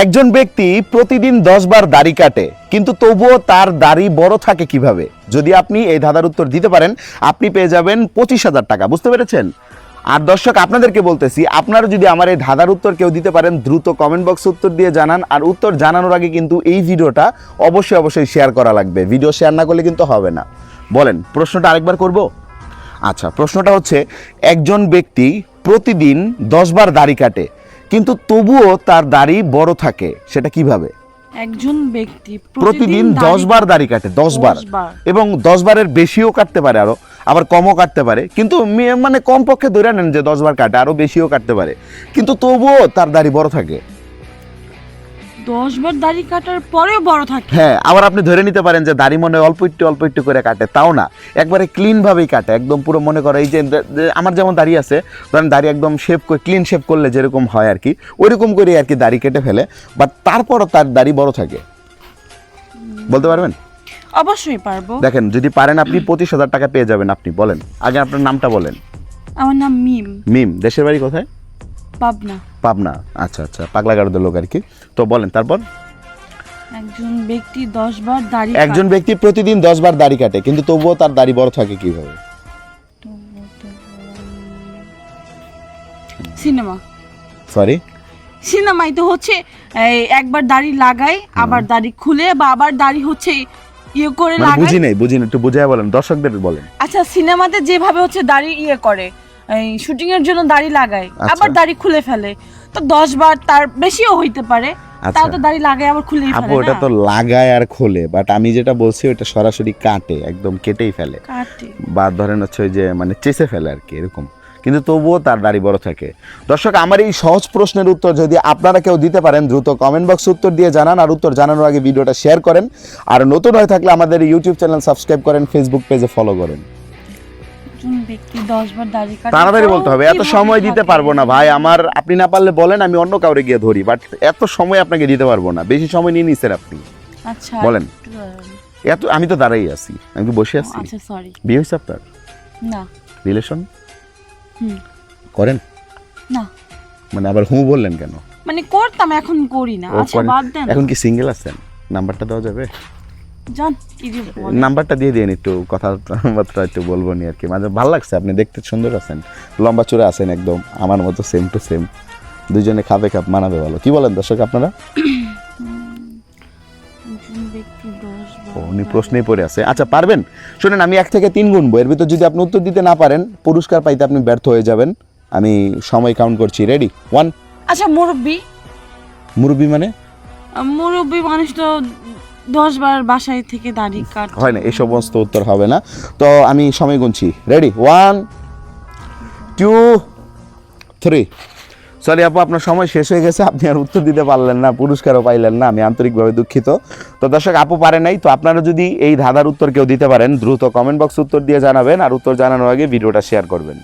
একজন ব্যক্তি প্রতিদিন দশ বার দাড়ি কাটে, কিন্তু তবুও তার দাড়ি বড় থাকে কীভাবে? যদি আপনি এই ধাঁধার উত্তর দিতে পারেন, আপনি পেয়ে যাবেন পঁচিশ হাজার টাকা, বুঝতে পেরেছেন? আর দর্শক, আপনাদেরকে বলতেছি, আপনারা যদি আমার এই ধাঁধার উত্তর কেউ দিতে পারেন, দ্রুত কমেন্ট বক্সে উত্তর দিয়ে জানান। আর উত্তর জানানোর আগে কিন্তু এই ভিডিওটা অবশ্যই অবশ্যই শেয়ার করা লাগবে। ভিডিও শেয়ার না করলে কিন্তু হবে না। বলেন, প্রশ্নটা আরেকবার করব? আচ্ছা প্রশ্নটা হচ্ছে, একজন ব্যক্তি প্রতিদিন দশ বার দাড়ি কাটে কিন্তু তবুও তার দাড়ি বড় থাকে সেটা কীভাবে? একজন ব্যক্তি প্রতিদিন দশ বার দাড়ি কাটে দশ বার। এবং দশ বারের বেশিও কাটতে পারে আরও আবার কমও কাটতে পারে। কিন্তু মানে কমপক্ষে ধরে নেন যে দশ বার কাটে আরও বেশিও কাটতে পারে। কিন্তু তবুও তার দাড়ি বড় থাকে। দশ বার দাড়ি কাটার পরেও বড় থাকে। হ্যাঁ আবার আপনি ধরে নিতে পারেন যে দাড়ি মনে অল্প একটু অল্প একটু করে কাটে তাও না। একবারে ক্লিন ভাবেই কাটে একদম পুরো মনে করে এই যে আমার যেমন দাড়ি আছে ধরেন দাড়ি একদম করে ক্লিন শেভ করলে যেরকম হয় আর কি ওইরকম করে আর কি দাড়ি কেটে ফেলে বাট তারপরও তার দাড়ি বড় থাকে। বলতে পারবেন? অবশ্যই পারব। দেখেন যদি পারেন আপনি পঁচিশ হাজার টাকা পেয়ে যাবেন আপনি বলেন। আগে আপনার নামটা বলেন। আমার নাম মিম। মিম দেশের বাড়ি কোথায়? পাবনা। পাবনা আচ্ছা আচ্ছা লোক আর কি তো বলেন তারপর? একজন ব্যক্তি দশ বার দাড়ি একজন ব্যক্তি প্রতিদিন দশ বার দাড়ি কাটে কিন্তু তবুও তার দাড়ি বড় থাকে কীভাবে? সিনেমা। সরি সিনেমাই তো হচ্ছে একবার দাড়ি লাগাই আবার দাড়ি খুলে বা আবার দাড়ি হচ্ছে ইয়ে করে মানে লাগাই বুঝি নেই বুঝি নেই, একটু বুঝাই বলেন দর্শকদের বলেন। আচ্ছা সিনেমাতে যেভাবে হচ্ছে দাড়ি ইয়ে করে শুটিং এর জন্য দাড়ি লাগায় আচ্ছা। আবার দাড়ি খুলে ফেলে। তো দশ বার তার বেশিও হইতে পারে আচ্ছা। তাও তো দাড়ি লাগায় আবার আপু ফেলে ওটা তো লাগায় আর খোলে বাট আমি যেটা বলছি ওটা সরাসরি কাটে একদম কেটেই ফেলে। কাটে। বা ধরেন হচ্ছে যে মানে চেষে ফেলে আর কি এরকম। কিন্তু তবুও তার দাড়ি বড় থাকে। দর্শক আমার এই সহজ প্রশ্নের উত্তর যদি আপনারা কেউ দিতে পারেন দ্রুত কমেন্ট বক্সে উত্তর দিয়ে জানান আর উত্তর জানানোর আগে ভিডিওটা শেয়ার করেন। আর নতুন হয়ে থাকলে আমাদের ইউটিউব চ্যানেল সাবস্ক্রাইব করেন ফেসবুক পেজে ফলো করেন। একজন ব্যক্তি দশ বার দাড়ি কাটে তাড়াতাড়ি বলতে হবে এত সময় দিতে পারব না ভাই আমার আপনি না পারলে বলেন আমি অন্য কাউরে গিয়ে ধরি বাট এত সময় আপনাকে দিতে পারব না বেশি সময় নিয়ে নিছেন আপনি। আচ্ছা বলেন। এত আমি তো দাঁড়াই আছি আমি কি বসে আছি? আচ্ছা সরি বিয়ে হয়েছে আপনার? না। রিলেশন হুম। করেন? না। মানে আবার হু বললেন কেন? মানে করতাম এখন করি না। আচ্ছা বাদ দেন। এখন কি সিঙ্গেল আছেন? নাম্বারটা দেওয়া যাবে? নাম্বারটা দিয়ে দিন একটু কথাবার্তা একটু বলব নি আর কি। মাঝে ভালো লাগছে আপনি দেখতে সুন্দর আছেন। লম্বা চূড়া আছেন একদম আমার মতো সেম টু সেম দুজনে খাবে খাপ মানাবে ভালো। কি বলেন দর্শক আপনারা? উনি প্রশ্নেই পড়ে আছে। আচ্ছা পারবেন? শুনেন আমি এক থেকে তিন গুনবো এর ভিতর যদি আপনি উত্তর দিতে না পারেন পুরস্কার পাইতে আপনি ব্যর্থ হয়ে যাবেন। আমি সময় কাউন্ট করছি। রেডি ওয়ান আচ্ছা মুরব্বী। মুরব্বী মানে? মুরব্বী মানুষ তো দশ বার বাসায় থেকে দাড়ি কাট। হয় না, এই সমস্ত উত্তর হবে না। তো আমি সময় গুনছি। Ready one two three sorry আপু, আপনার সময় শেষ হয়ে গেছে। আপনি আর উত্তর দিতে পারলেন না, পুরস্কারও পাইলেন না, আমি আন্তরিকভাবে দুঃখিত। তো দর্শক, আপু পারে নাই, তো আপনারা যদি এই ধাঁধার উত্তর কেউ দিতে পারেন, দ্রুত কমেন্ট বক্স উত্তর দিয়ে জানাবেন, আর উত্তর জানানোর আগে ভিডিওটা শেয়ার করবেন।